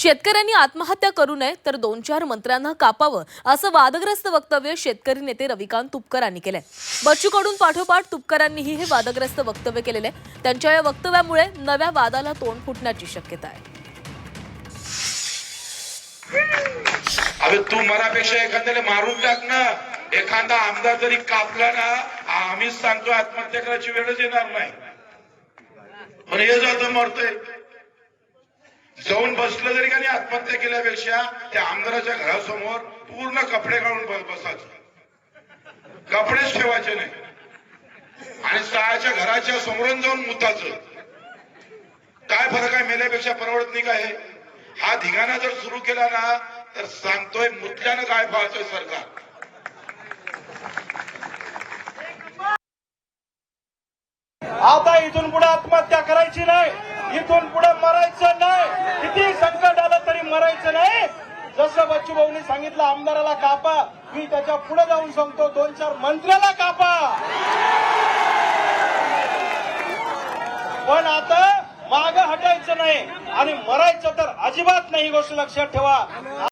शेतकऱ्यांनी आत्महत्या करू नये तर दोन चार मंत्र्यांना कापावं असं वादग्रस्त वक्तव्य शेतकरी नेते रविकांत तुपकरांनी केलंय. बच्चू कडून पाठोपाठ तुपकरांनीही हे वादग्रस्त वक्तव्य केलेलं आहे. त्यांच्या या वक्तव्यामुळे नव्या वादाला तोंड फुटण्याची शक्यता आहे. अरे तू मरापेक्षा एखाद्याला मारून टाक ना. एखादा आमदार जरी कापला ना आम्हीच सांगतो आत्महत्या करायची वेळच येणार नाही. पण हे जातो मरतोय. जाऊन बसलं जरी का नाही आत्महत्या केल्यापेक्षा त्या आमदाराच्या घरासमोर पूर्ण कपडे काढून बसायचं. कपडेच ठेवायचे नाही. आणि सहाच्या घराच्या समोरून जाऊन मुताचं. काय फरक आहे? मेल्यापेक्षा परवडत नाही काय हा? धिगाणा जर सुरू केला ना तर सांगतोय मुतल्यानं काय पाहतोय सरकार. आता इथून पुढे आत्महत्या करायची नाही. इथून पुढे मरायचं नाही. किती संकट आलं तरी मरायचं नाही. जसं बच्चू भाऊनी सांगितलं आमदाराला कापा. मी त्याच्या पुढे जाऊन सांगतो दोन चार मंत्र्याला कापा. पण आता माग हटायचं नाही आणि मरायचं तर अजिबात नाही गोष्ट लक्षात ठेवा.